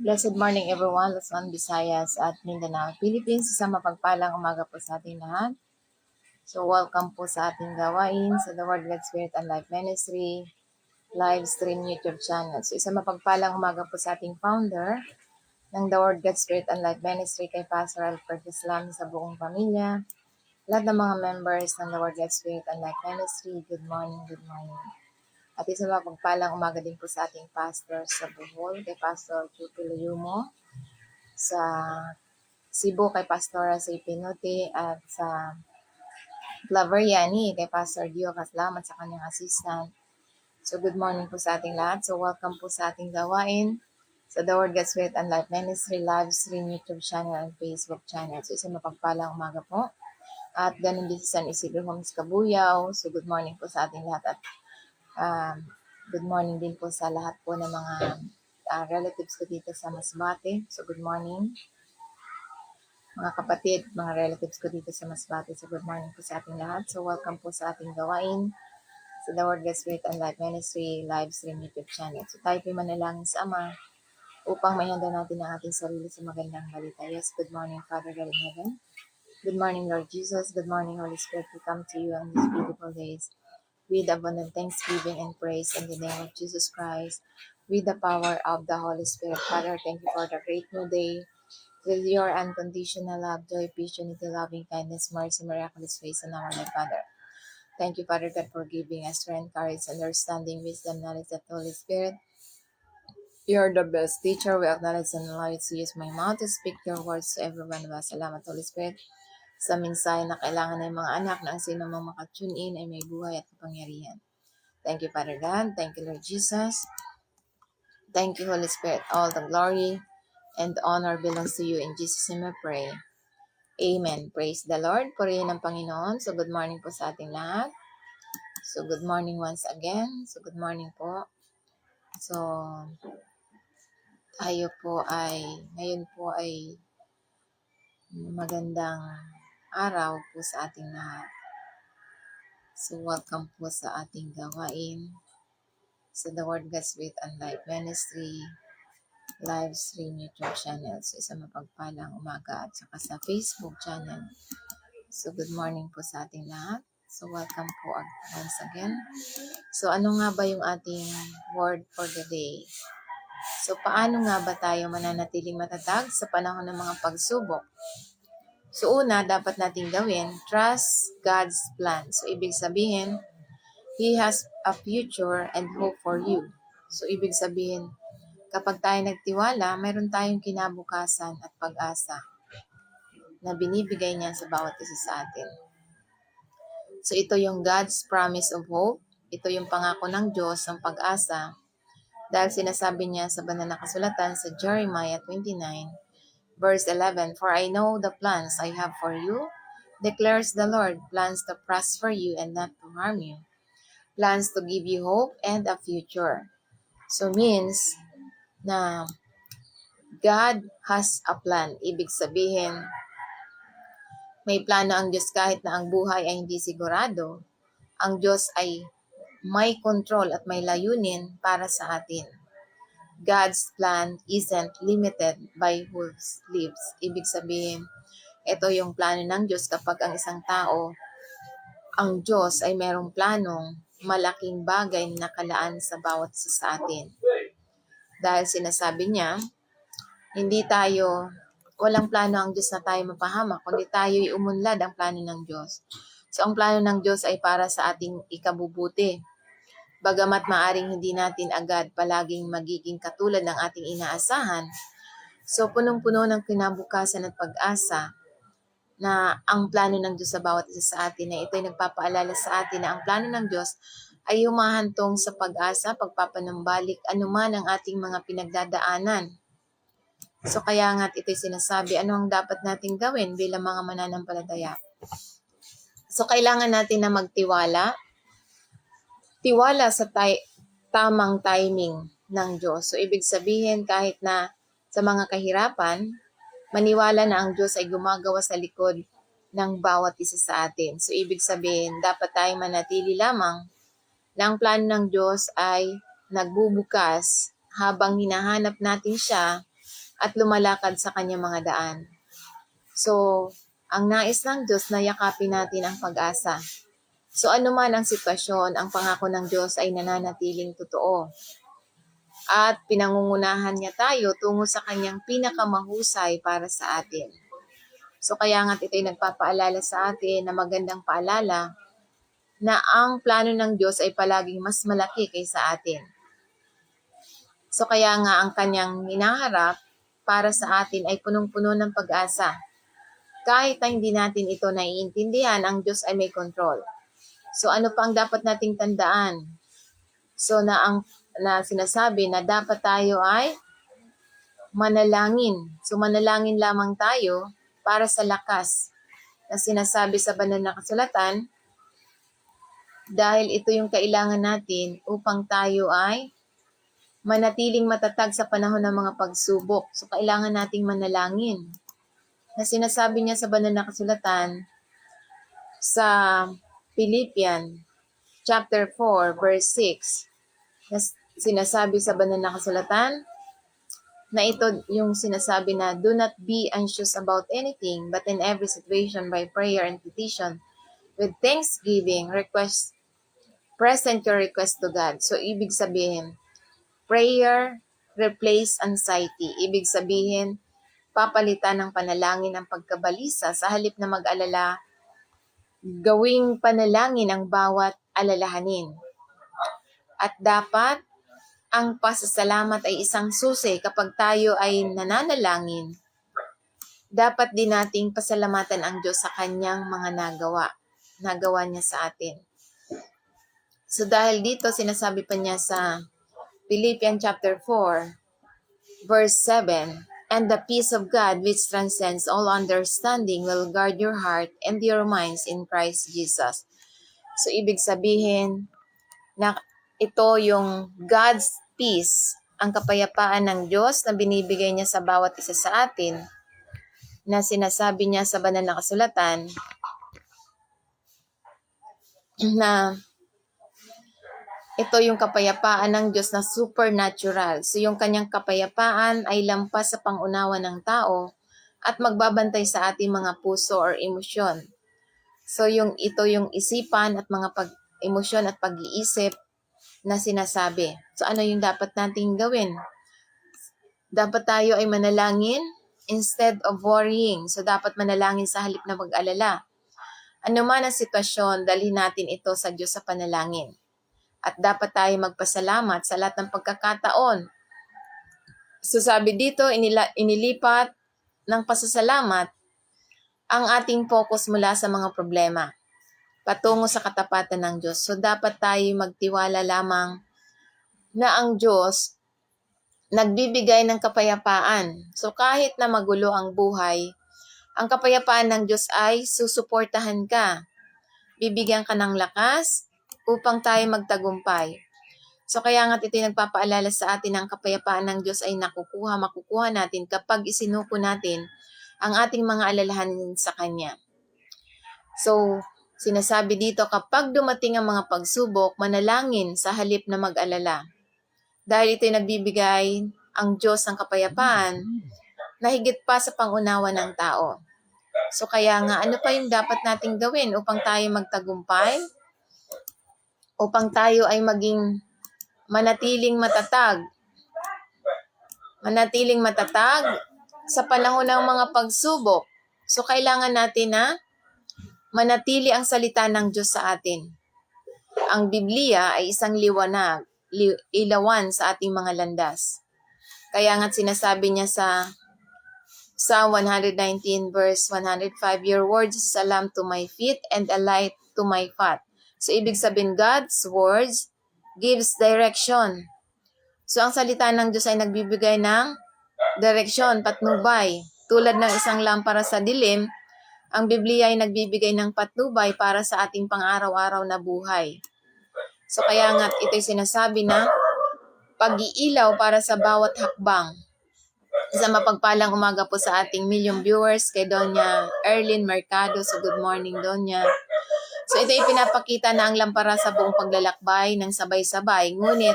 Blessed morning everyone, Luzon, Visayas at Mindanao, Philippines. Isang mapagpalang umaga po sa ating lahat. So welcome po sa ating gawain sa The Word God Spirit and Life Ministry live stream YouTube channel. So isang mapagpalang umaga po sa ating founder ng The Word God Spirit and Life Ministry kay Pastor Alfred Islam sa buong pamilya. Lahat ng mga members ng The Word God Spirit and Life Ministry, good morning, good morning. At isang mapagpalang umaga din po sa ating pastor sa Bohol, kay Pastor Chupi Luyumo, sa Cebu kay Pastora sa Ipinote at sa Claveriani kay Pastor Dio Kaslamat sa kanyang assistant. So good morning po sa ating lahat. So welcome po sa ating gawain sa The Word God Spirit and Life Ministry live stream YouTube channel and Facebook channel. So isang mapagpalang umaga po. At ganun din sa San Isidro Homes Kabuyaw. So good morning po sa ating lahat at Um, good morning din po sa lahat po ng mga uh, relatives ko dito sa Masbate. So, good morning. Mga kapatid, mga relatives ko dito sa Masbate. So, good morning po sa ating lahat. So, welcome po sa ating gawain sa The Word God Spirit and Life Ministry live stream YouTube channel. So, tayo po manalangin sa Ama upang mahanda natin ang ating sarili sa magandang balita. Yes, good morning, Father God in heaven. Good morning, Lord Jesus. Good morning, Holy Spirit. We come to you on these beautiful days with abundant thanksgiving and praise in the name of Jesus Christ, with the power of the Holy Spirit. Father, thank you for the great new day, with your unconditional love, joy, peace, unity, loving kindness, mercy, miraculous grace, and our Lord Father. Thank you, Father God, for giving us strength, courage, understanding, wisdom, knowledge of the Holy Spirit. You're the best teacher. We acknowledge and allow you to use my mouth to speak your words to everyone of us. Salamat, Holy Spirit sa mensahe na kailangan ng mga anak na ang sino mang makatune in ay may buhay at kapangyarihan. Thank you, Father God. Thank you, Lord Jesus. Thank you, Holy Spirit. All the glory and honor belongs to you. In Jesus' name I pray. Amen. Praise the Lord. Purihin ng Panginoon. So, good morning po sa ating lahat. So, good morning once again. So, good morning po. So, tayo po ay, ngayon po ay magandang araw po sa ating lahat. So, welcome po sa ating gawain sa The Word God Spirit and Life Ministry live stream YouTube channel. So, isang mapagpalang umaga at saka sa Facebook channel. So, good morning po sa ating lahat. So, welcome po once again. So, ano nga ba yung ating word for the day? So, paano nga ba tayo mananatiling matatag sa panahon ng mga pagsubok? So una, dapat nating gawin, trust God's plan. So ibig sabihin, He has a future and hope for you. So ibig sabihin, kapag tayo nagtiwala, mayroon tayong kinabukasan at pag-asa na binibigay niya sa bawat isa sa atin. So ito yung God's promise of hope. Ito yung pangako ng Diyos ng pag-asa. Dahil sinasabi niya sa banal na kasulatan sa Jeremiah 29, Verse 11, For I know the plans I have for you, declares the Lord, plans to prosper you and not to harm you, plans to give you hope and a future. So means na God has a plan. Ibig sabihin, may plano ang Diyos kahit na ang buhay ay hindi sigurado. Ang Diyos ay may control at may layunin para sa atin. God's plan isn't limited by who lives. Ibig sabihin, ito yung plano ng Diyos kapag ang isang tao, ang Diyos ay merong planong malaking bagay na nakalaan sa bawat isa sa atin. Dahil sinasabi niya, hindi tayo, walang plano ang Diyos na tayo mapahamak, kundi tayo umunlad ang plano ng Diyos. So ang plano ng Diyos ay para sa ating ikabubuti Bagamat maaring hindi natin agad palaging magiging katulad ng ating inaasahan, so punong-puno ng kinabukasan at pag-asa na ang plano ng Diyos sa bawat isa sa atin na ito ay nagpapaalala sa atin na ang plano ng Diyos ay humahantong sa pag-asa, pagpapanambalik, anuman ang ating mga pinagdadaanan. So kaya nga't ito'y sinasabi, ano ang dapat nating gawin bilang mga mananampalataya? So kailangan natin na magtiwala, tiwala sa tay- tamang timing ng Diyos. So, ibig sabihin, kahit na sa mga kahirapan, maniwala na ang Diyos ay gumagawa sa likod ng bawat isa sa atin. So, ibig sabihin, dapat tayong manatili lamang na ang plano ng Diyos ay nagbubukas habang hinahanap natin siya at lumalakad sa kanyang mga daan. So, ang nais ng Diyos na yakapin natin ang pag-asa. So, ano man ang sitwasyon, ang pangako ng Diyos ay nananatiling totoo. At pinangungunahan niya tayo tungo sa kanyang pinakamahusay para sa atin. So, kaya nga't ito'y nagpapaalala sa atin na magandang paalala na ang plano ng Diyos ay palaging mas malaki kaysa atin. So kaya nga ang kanyang hinaharap para sa atin ay punong-puno ng pag-asa. Kahit na hindi natin ito naiintindihan, ang Diyos ay may control. So ano pa ang dapat nating tandaan? So na ang na sinasabi na dapat tayo ay manalangin. So manalangin lamang tayo para sa lakas na sinasabi sa banal na kasulatan dahil ito yung kailangan natin upang tayo ay manatiling matatag sa panahon ng mga pagsubok. So, kailangan nating manalangin. Na sinasabi niya sa banal na kasulatan sa Philippian chapter 4 verse 6 na sinasabi sa banal na kasulatan na ito yung sinasabi na do not be anxious about anything but in every situation by prayer and petition with thanksgiving request present your request to God. So ibig sabihin prayer replace anxiety. Ibig sabihin, papalitan ng panalangin ang pagkabalisa sa halip na mag-alala, gawing panalangin ang bawat alalahanin. At dapat, ang pasasalamat ay isang susi kapag tayo ay nananalangin. Dapat din nating pasalamatan ang Diyos sa kanyang mga nagawa. Nagawa niya sa atin. So dahil dito, sinasabi pa niya sa Philippians chapter 4, verse 7, And the peace of God which transcends all understanding will guard your heart and your minds in Christ Jesus. So, ibig sabihin na ito yung God's peace, ang kapayapaan ng Diyos na binibigay niya sa bawat isa sa atin, na sinasabi niya sa banal na kasulatan, na ito yung kapayapaan ng Diyos na supernatural. So yung kanyang kapayapaan ay lampas sa pangunawa ng tao at magbabantay sa ating mga puso or emosyon. So yung ito yung isipan at mga pag emosyon at pag-iisip na sinasabi. So ano yung dapat nating gawin? Dapat tayo ay manalangin instead of worrying. So dapat manalangin sa halip na mag-alala. Ano man ang sitwasyon, dalhin natin ito sa Diyos sa panalangin at dapat tayo magpasalamat sa lahat ng pagkakataon. So sabi dito, inila, inilipat ng pasasalamat ang ating focus mula sa mga problema patungo sa katapatan ng Diyos. So dapat tayo magtiwala lamang na ang Diyos nagbibigay ng kapayapaan. So kahit na magulo ang buhay, ang kapayapaan ng Diyos ay susuportahan ka. Bibigyan ka ng lakas, upang tayo magtagumpay. So kaya nga ito yung nagpapaalala sa atin ang kapayapaan ng Diyos ay nakukuha, makukuha natin kapag isinuko natin ang ating mga alalahanin sa Kanya. So, sinasabi dito, kapag dumating ang mga pagsubok, manalangin sa halip na mag-alala. Dahil ito'y nagbibigay ang Diyos ng kapayapaan na higit pa sa pangunawa ng tao. So kaya nga, ano pa yung dapat nating gawin upang tayo magtagumpay? Upang tayo ay maging manatiling matatag. Manatiling matatag sa panahon ng mga pagsubok. So, kailangan natin na manatili ang salita ng Diyos sa atin. Ang Biblia ay isang liwanag, li, ilawan sa ating mga landas. Kaya nga sinasabi niya sa Psalm 119 verse 105, Your words is a lamp to my feet and a light to my path. So, ibig sabihin, God's words gives direction. So, ang salita ng Diyos ay nagbibigay ng direksyon, patnubay. Tulad ng isang lampara sa dilim, ang Biblia ay nagbibigay ng patnubay para sa ating pang-araw-araw na buhay. So, kaya nga ito'y sinasabi na pag-iilaw para sa bawat hakbang. Sa mapagpalang umaga po sa ating million viewers kay Donya Erlyn Mercado. So, good morning, Donya. So ito ay pinapakita na ang lampara sa buong paglalakbay ng sabay-sabay. Ngunit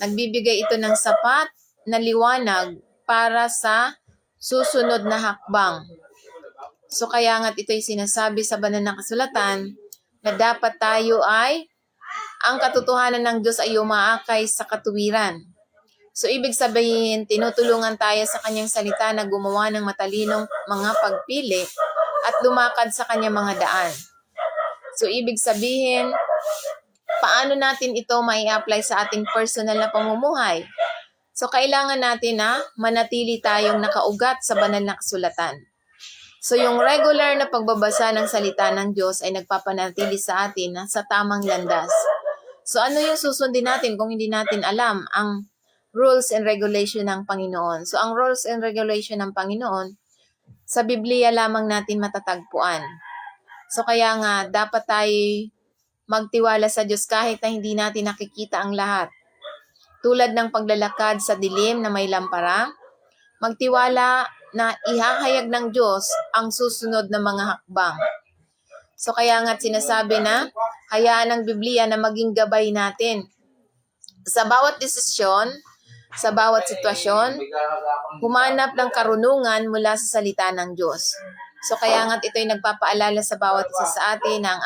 nagbibigay ito ng sapat na liwanag para sa susunod na hakbang. So kaya nga't ito'y sinasabi sa banal na kasulatan na dapat tayo ay ang katotohanan ng Diyos ay umaakay sa katuwiran. So ibig sabihin, tinutulungan tayo sa kanyang salita na gumawa ng matalinong mga pagpili at lumakad sa kanyang mga daan. So ibig sabihin, paano natin ito mai apply sa ating personal na pamumuhay? So kailangan natin na manatili tayong nakaugat sa banal na kasulatan. So yung regular na pagbabasa ng salita ng Diyos ay nagpapanatili sa atin na sa tamang landas. So ano yung susundin natin kung hindi natin alam ang rules and regulation ng Panginoon? So ang rules and regulation ng Panginoon, sa Biblia lamang natin matatagpuan. So kaya nga, dapat tayo magtiwala sa Diyos kahit na hindi natin nakikita ang lahat. Tulad ng paglalakad sa dilim na may lampara, magtiwala na ihahayag ng Diyos ang susunod na mga hakbang. So kaya nga sinasabi na, hayaan ng Biblia na maging gabay natin. Sa bawat desisyon, sa bawat sitwasyon, humanap ng karunungan mula sa salita ng Diyos. So kaya nga ito'y nagpapaalala sa bawat isa sa atin ang,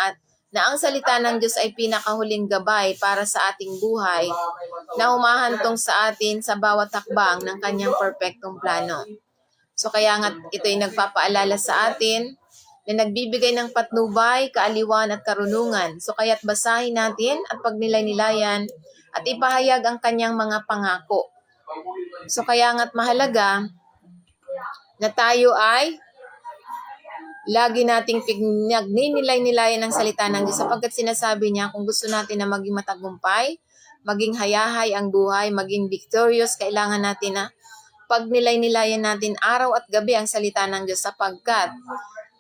na ang salita ng Diyos ay pinakahuling gabay para sa ating buhay na humahantong sa atin sa bawat hakbang ng kanyang perpektong plano. So kaya nga ito'y nagpapaalala sa atin na nagbibigay ng patnubay, kaaliwan at karunungan. So kaya't basahin natin at pagnilay-nilayan at ipahayag ang kanyang mga pangako. So kaya nga't mahalaga na tayo ay lagi nating pinagninilay-nilayan ng salita ng Diyos sapagkat sinasabi niya kung gusto natin na maging matagumpay, maging hayahay ang buhay, maging victorious, kailangan natin na pagnilay-nilayan natin araw at gabi ang salita ng Diyos sapagkat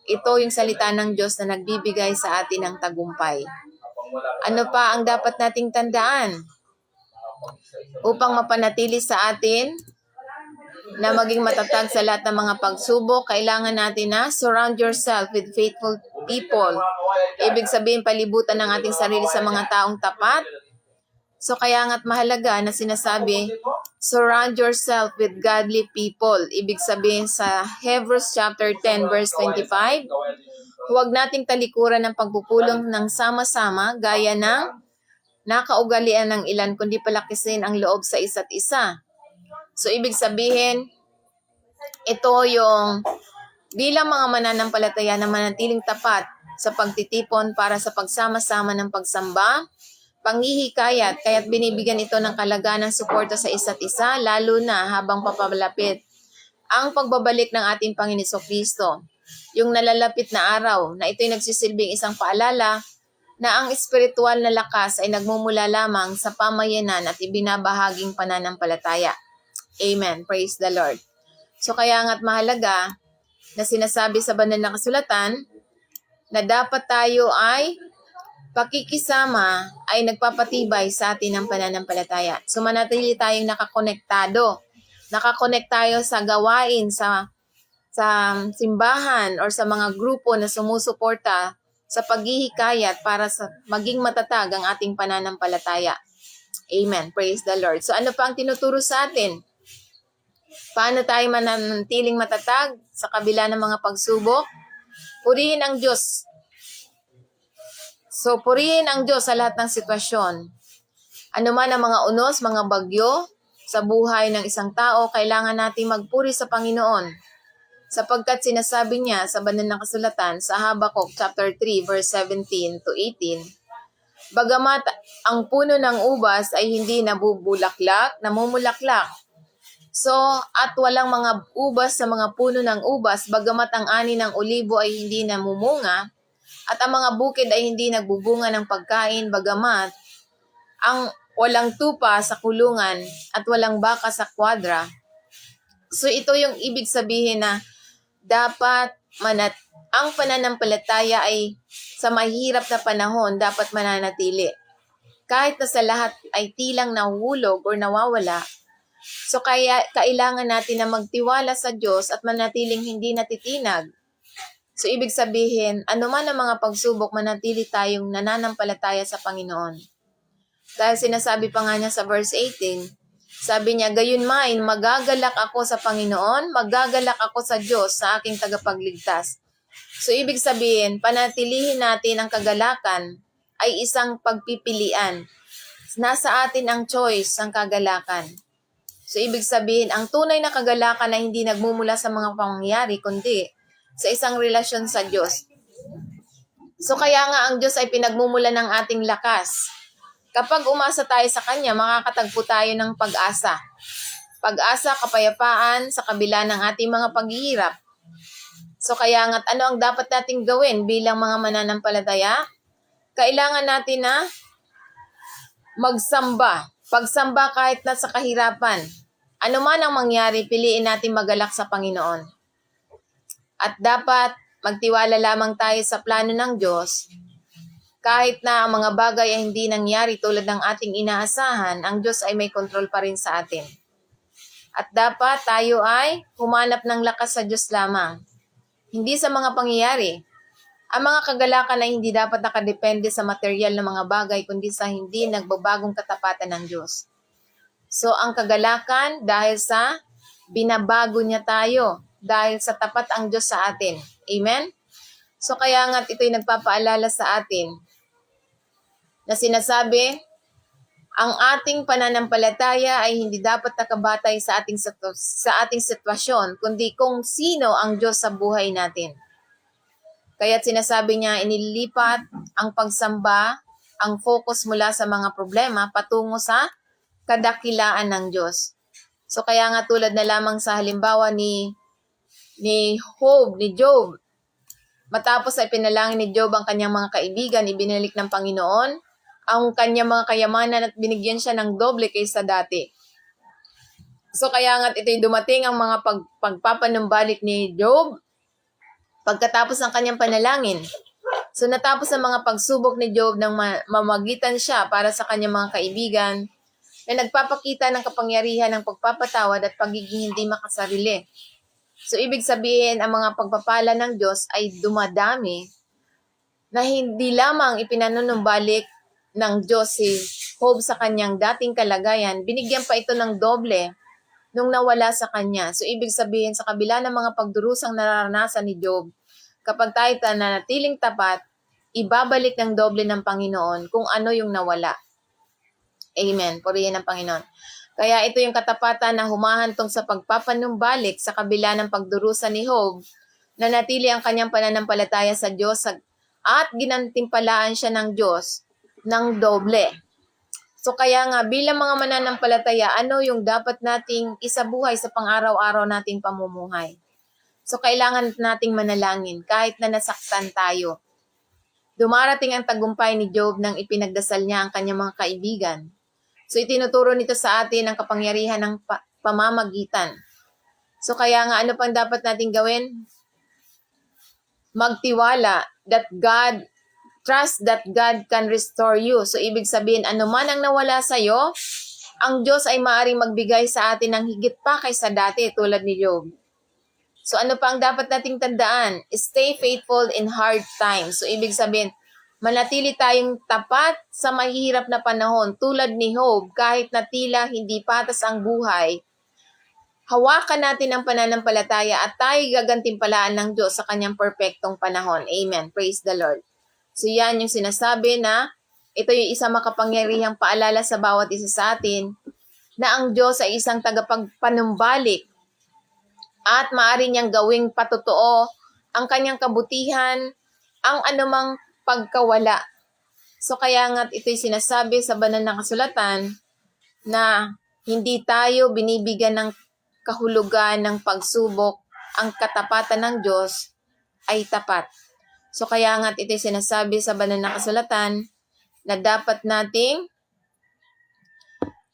ito yung salita ng Diyos na nagbibigay sa atin ng tagumpay. Ano pa ang dapat nating tandaan? Upang mapanatili sa atin na maging matatag sa lahat ng mga pagsubok, kailangan natin na surround yourself with faithful people. Ibig sabihin, palibutan ng ating sarili sa mga taong tapat. So kaya nga't mahalaga na sinasabi, surround yourself with godly people. Ibig sabihin sa Hebrews chapter 10 verse 25, huwag nating talikuran ng pagpupulong ng sama-sama gaya ng nakaugalian ng ilan kundi palakisin ang loob sa isa't isa. So, ibig sabihin, ito yung bilang mga mananampalataya na manatiling tapat sa pagtitipon para sa pagsama-sama ng pagsamba, panghihikayat, kaya't binibigyan ito ng kalagaan ng suporta sa isa't isa, lalo na habang papalapit ang pagbabalik ng ating Panginoon Kristo. Yung nalalapit na araw na ito'y nagsisilbing isang paalala na ang espiritual na lakas ay nagmumula lamang sa pamayanan at ibinabahaging pananampalataya. Amen. Praise the Lord. So kaya nga't mahalaga na sinasabi sa banal na kasulatan na dapat tayo ay pakikisama ay nagpapatibay sa atin ng pananampalataya. So manatili tayong nakakonektado. Nakakonect tayo sa gawain, sa sa simbahan or sa mga grupo na sumusuporta sa paghihikayat para sa maging matatag ang ating pananampalataya. Amen. Praise the Lord. So ano pa ang tinuturo sa atin? Paano tayo mananatiling matatag sa kabila ng mga pagsubok? Purihin ang Diyos. So, purihin ang Diyos sa lahat ng sitwasyon. Ano man ang mga unos, mga bagyo sa buhay ng isang tao, kailangan nating magpuri sa Panginoon. Sapagkat sinasabi niya sa banal na kasulatan sa Habakkuk chapter 3 verse 17 to 18, Bagamat ang puno ng ubas ay hindi nabubulaklak, namumulaklak, So, at walang mga ubas sa mga puno ng ubas, bagamat ang ani ng olibo ay hindi namumunga, at ang mga bukid ay hindi nagbubunga ng pagkain, bagamat ang walang tupa sa kulungan at walang baka sa kwadra. So, ito yung ibig sabihin na dapat manat ang pananampalataya ay sa mahirap na panahon dapat mananatili. Kahit na sa lahat ay tilang nahuhulog or nawawala, So kaya kailangan natin na magtiwala sa Diyos at manatiling hindi natitinag. So ibig sabihin, ano man ang mga pagsubok, manatili tayong nananampalataya sa Panginoon. Dahil sinasabi pa nga niya sa verse 18, Sabi niya, gayon main, magagalak ako sa Panginoon, magagalak ako sa Diyos, sa aking tagapagligtas. So, ibig sabihin, panatilihin natin ang kagalakan ay isang pagpipilian. Nasa atin ang choice, ang kagalakan. So, ibig sabihin, ang tunay na kagalakan ay hindi nagmumula sa mga pangyayari, kundi sa isang relasyon sa Diyos. So, kaya nga ang Diyos ay pinagmumula ng ating lakas. Kapag umasa tayo sa Kanya, makakatagpo tayo ng pag-asa. Pag-asa, kapayapaan sa kabila ng ating mga paghihirap. So kaya nga't ano ang dapat nating gawin bilang mga mananampalataya? Kailangan natin na magsamba. Pagsamba kahit nasa kahirapan. Ano man ang mangyari, piliin natin magalak sa Panginoon. At dapat magtiwala lamang tayo sa plano ng Diyos. Kahit na ang mga bagay ay hindi nangyari tulad ng ating inaasahan, ang Diyos ay may kontrol pa rin sa atin. At dapat tayo ay humanap ng lakas sa Diyos lamang. Hindi sa mga pangyayari. Ang mga kagalakan ay hindi dapat nakadepende sa material na mga bagay, kundi sa hindi nagbabagong katapatan ng Diyos. So, ang kagalakan dahil sa binabago niya tayo, dahil sa tapat ang Diyos sa atin. Amen? So, kaya nga ito'y nagpapaalala sa atin na sinasabi, ang ating pananampalataya ay hindi dapat nakabatay sa ating sa ating sitwasyon, kundi kung sino ang Diyos sa buhay natin. Kaya sinasabi niya, inilipat ang pagsamba, ang focus mula sa mga problema patungo sa kadakilaan ng Diyos. So kaya nga tulad na lamang sa halimbawa ni ni Job, ni Job, matapos ay pinalangin ni Job ang kanyang mga kaibigan, ibinalik ng Panginoon ang kanyang mga kayamanan at binigyan siya ng doble kaysa dati. So kaya nga ito'y dumating ang mga pag, pagpapanumbalik ni Job pagkatapos ng kanyang panalangin. So natapos ang mga pagsubok ni Job nang ma- mamagitan siya para sa kanyang mga kaibigan na nagpapakita ng kapangyarihan ng pagpapatawad at pagiging hindi makasarili. So ibig sabihin ang mga pagpapala ng Diyos ay dumadami na hindi lamang ipinanunumbalik ng Diyos si Job sa kanyang dating kalagayan, binigyan pa ito ng doble nung nawala sa kanya. So ibig sabihin sa kabila ng mga pagdurusang nararanasan ni Job, kapag tayo nanatiling tapat, ibabalik ng doble ng Panginoon kung ano yung nawala. Amen. Purihin ng Panginoon. Kaya ito yung katapatan na humahantong sa pagpapanumbalik sa kabila ng pagdurusa ni Job, na natili ang kanyang pananampalataya sa Diyos at ginantimpalaan siya ng Diyos ng doble. So kaya nga bilang mga mananampalataya, ano yung dapat nating isabuhay sa pang-araw-araw nating pamumuhay? So kailangan nating manalangin kahit na nasaktan tayo. Dumarating ang tagumpay ni Job nang ipinagdasal niya ang kanyang mga kaibigan. So itinuturo nito sa atin ang kapangyarihan ng pa- pamamagitan. So kaya nga ano pang dapat nating gawin? Magtiwala that God trust that God can restore you. So, ibig sabihin, ano man ang nawala sa'yo, ang Diyos ay maaaring magbigay sa atin ng higit pa kaysa dati, tulad ni Job. So, ano pa ang dapat nating tandaan? Stay faithful in hard times. So, ibig sabihin, manatili tayong tapat sa mahirap na panahon, tulad ni Job, kahit na tila hindi patas ang buhay, hawakan natin ang pananampalataya at tayo gagantimpalaan ng Diyos sa kanyang perpektong panahon. Amen. Praise the Lord. So yan yung sinasabi na ito yung isang makapangyarihang paalala sa bawat isa sa atin na ang Diyos ay isang tagapagpanumbalik at maaari niyang gawing patotoo ang kanyang kabutihan, ang anumang pagkawala. So kaya nga ito'y sinasabi sa banal na kasulatan na hindi tayo binibigyan ng kahulugan ng pagsubok, ang katapatan ng Diyos ay tapat. So kaya nga ito'y sinasabi sa banal na kasulatan na dapat nating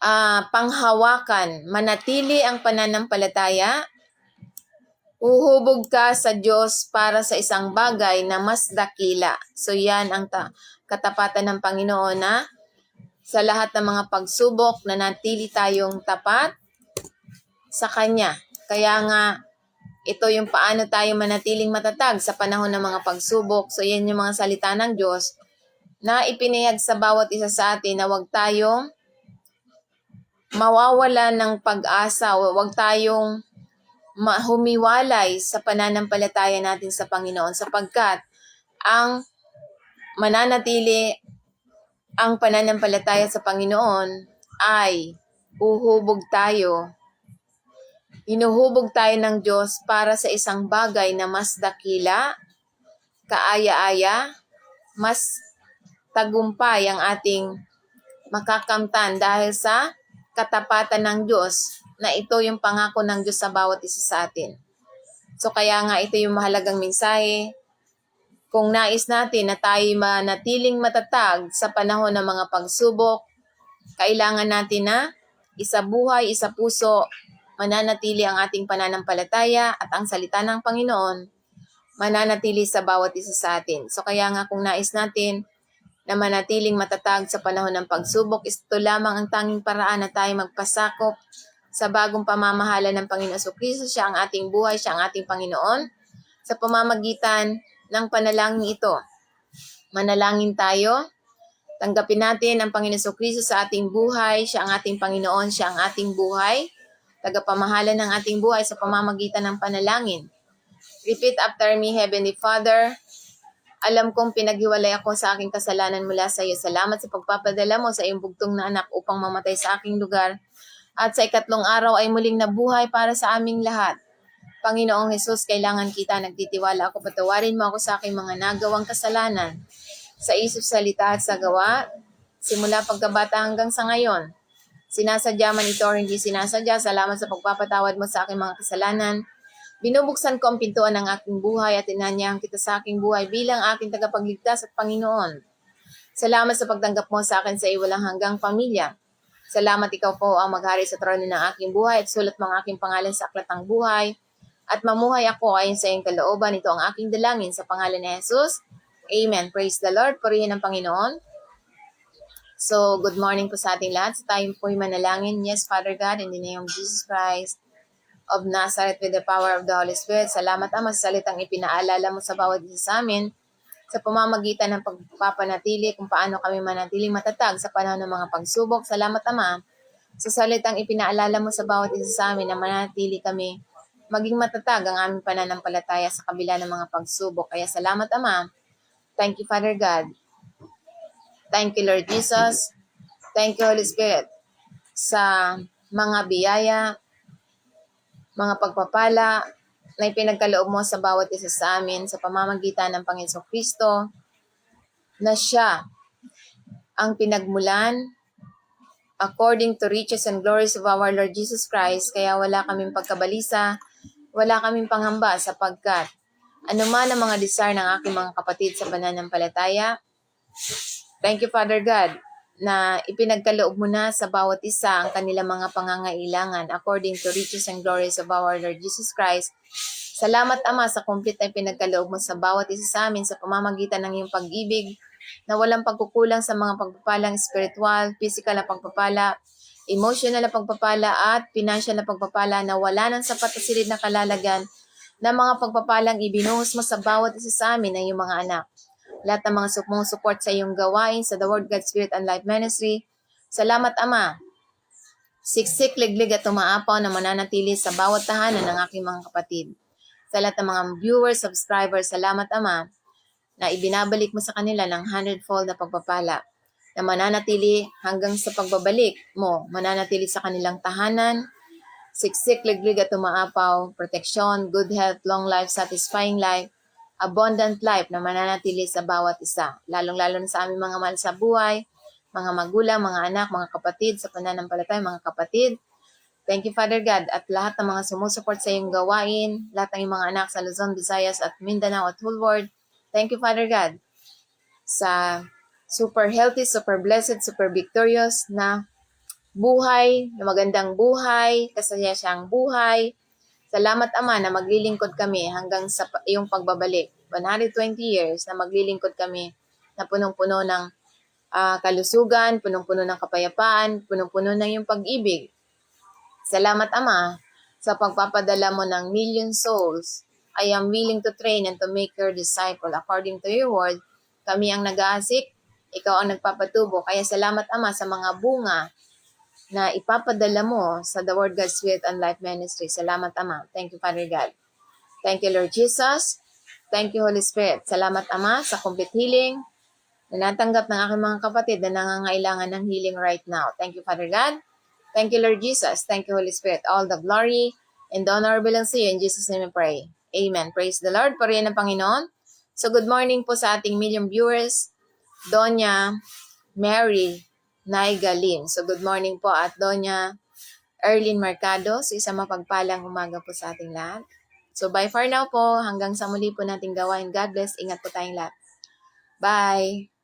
ah, panghawakan, manatili ang pananampalataya, uhubog ka sa Diyos para sa isang bagay na mas dakila. So yan ang ta- katapatan ng Panginoon na sa lahat ng mga pagsubok na natili tayong tapat sa Kanya. Kaya nga, ito yung paano tayo manatiling matatag sa panahon ng mga pagsubok. So, yan yung mga salita ng Diyos na ipinahayag sa bawat isa sa atin na huwag tayong mawawala ng pag-asa. Huwag tayong humiwalay sa pananampalataya natin sa Panginoon sapagkat ang mananatili ang pananampalataya sa Panginoon ay uhubog tayo. Hinuhubog tayo ng Diyos para sa isang bagay na mas dakila, kaaya-aya, mas tagumpay ang ating makakamtan dahil sa katapatan ng Diyos na ito yung pangako ng Diyos sa bawat isa sa atin. So kaya nga ito yung mahalagang mensahe. Kung nais natin na tayo manatiling matatag sa panahon ng mga pagsubok, kailangan natin na isa buhay, isa puso, mananatili ang ating pananampalataya at ang salita ng Panginoon mananatili sa bawat isa sa atin. So kaya nga kung nais natin na manatiling matatag sa panahon ng pagsubok, ito lamang ang tanging paraan na tayo magpasakop sa bagong pamamahala ng Panginoon So Kristo. Siya ang ating buhay, siya ang ating Panginoon. Sa pamamagitan ng panalangin ito, manalangin tayo, tanggapin natin ang Panginoon So Kristo sa ating buhay, siya ang ating Panginoon, siya ang ating buhay, tagapamahala ng ating buhay sa pamamagitan ng panalangin. Repeat after me, Heavenly Father, alam kong pinaghiwalay ako sa aking kasalanan mula sa iyo. Salamat sa pagpapadala mo sa iyong bugtong na anak upang mamatay sa aking lugar. At sa ikatlong araw ay muling nabuhay para sa aming lahat. Panginoong Hesus, kailangan kita nagtitiwala ako. Patawarin mo ako sa aking mga nagawang kasalanan. Sa isip, salita at sa gawa, simula pagkabata hanggang sa ngayon. Sinasadya man ito o hindi sinasadya, salamat sa pagpapatawad mo sa aking mga kasalanan. Binubuksan ko ang pintuan ng aking buhay at inanyahan kita sa aking buhay bilang aking tagapagligtas at Panginoon. Salamat sa pagtanggap mo sa akin sa iwalang hanggang pamilya. Salamat ikaw po ang maghari sa trono ng aking buhay at sulat ang aking pangalan sa aklatang buhay. At mamuhay ako ayon sa iyong kalooban. Ito ang aking dalangin sa pangalan ni Jesus. Amen. Praise the Lord. Purihin ang Panginoon. So, good morning po sa ating lahat. Sa tayo po'y manalangin. Yes, Father God, in the name of Jesus Christ of Nazareth with the power of the Holy Spirit. Salamat Ama sa salitang ipinaalala mo sa bawat isa sa amin sa pamamagitan ng pagpapanatili kung paano kami manatiling matatag sa panahon ng mga pagsubok. Salamat Ama sa salitang ipinaalala mo sa bawat isa sa amin na manatili kami maging matatag ang aming pananampalataya sa kabila ng mga pagsubok. Kaya salamat Ama. Thank you Father God. Thank you Lord Jesus. Thank you Holy Spirit sa mga biyaya, mga pagpapala na ipinagkaloob mo sa bawat isa sa amin sa pamamagitan ng Panginoon Kristo na siya ang pinagmulan according to riches and glories of our Lord Jesus Christ. Kaya wala kaming pagkabalisa, wala kaming panghamba sapagkat anuman ang mga desire ng aking mga kapatid sa pananampalataya, Thank you, Father God, na ipinagkaloob mo na sa bawat isa ang kanilang mga pangangailangan according to riches and glories of our Lord Jesus Christ. Salamat, Ama, sa complete na ipinagkaloob mo sa bawat isa sa amin sa pamamagitan ng iyong pag-ibig na walang pagkukulang sa mga pagpapalang spiritual, physical na pagpapala, emotional na pagpapala at financial na pagpapala na wala ng sapat at silid na kalalagan na mga pagpapalang ibinuhos mo sa bawat isa sa amin ng iyong mga anak lahat ng mga support sa iyong gawain sa The Word, God, Spirit, and Life Ministry. Salamat, Ama. Siksik, liglig at umaapaw na mananatili sa bawat tahanan ng aking mga kapatid. Sa lahat ng mga viewers, subscribers, salamat, Ama, na ibinabalik mo sa kanila ng hundredfold na pagpapala na mananatili hanggang sa pagbabalik mo, mananatili sa kanilang tahanan, siksik, liglig at umaapaw, protection, good health, long life, satisfying life, abundant life na mananatili sa bawat isa, lalong-lalo na sa aming mga mahal sa buhay, mga magulang, mga anak, mga kapatid, sa pananampalataya, mga kapatid. Thank you, Father God, at lahat ng mga sumusuport sa iyong gawain, lahat ng iyong mga anak sa Luzon, Visayas, at Mindanao at whole world. Thank you, Father God, sa super healthy, super blessed, super victorious na buhay, na magandang buhay, kasaya siyang buhay, Salamat Ama na maglilingkod kami hanggang sa iyong pagbabalik. 120 years na maglilingkod kami na punong-puno ng uh, kalusugan, punong-puno ng kapayapaan, punong-puno ng iyong pag-ibig. Salamat Ama sa pagpapadala mo ng million souls. I am willing to train and to make your disciple according to your word. Kami ang nag-aasik, ikaw ang nagpapatubo. Kaya salamat Ama sa mga bunga na ipapadala mo sa The Word God's Spirit and Life Ministry. Salamat, Ama. Thank you, Father God. Thank you, Lord Jesus. Thank you, Holy Spirit. Salamat, Ama, sa complete healing na natanggap ng aking mga kapatid na nangangailangan ng healing right now. Thank you, Father God. Thank you, Lord Jesus. Thank you, Holy Spirit. All the glory and the honor belongs to you. In Jesus' name we pray. Amen. Praise the Lord. Purihan ng Panginoon. So, good morning po sa ating million viewers. Donya Mary Naigalim. So, good morning po at Donya Erlin Mercado. So, isang mapagpalang umaga po sa ating lahat. So, bye for now po. Hanggang sa muli po nating gawain. God bless. Ingat po tayong lahat. Bye!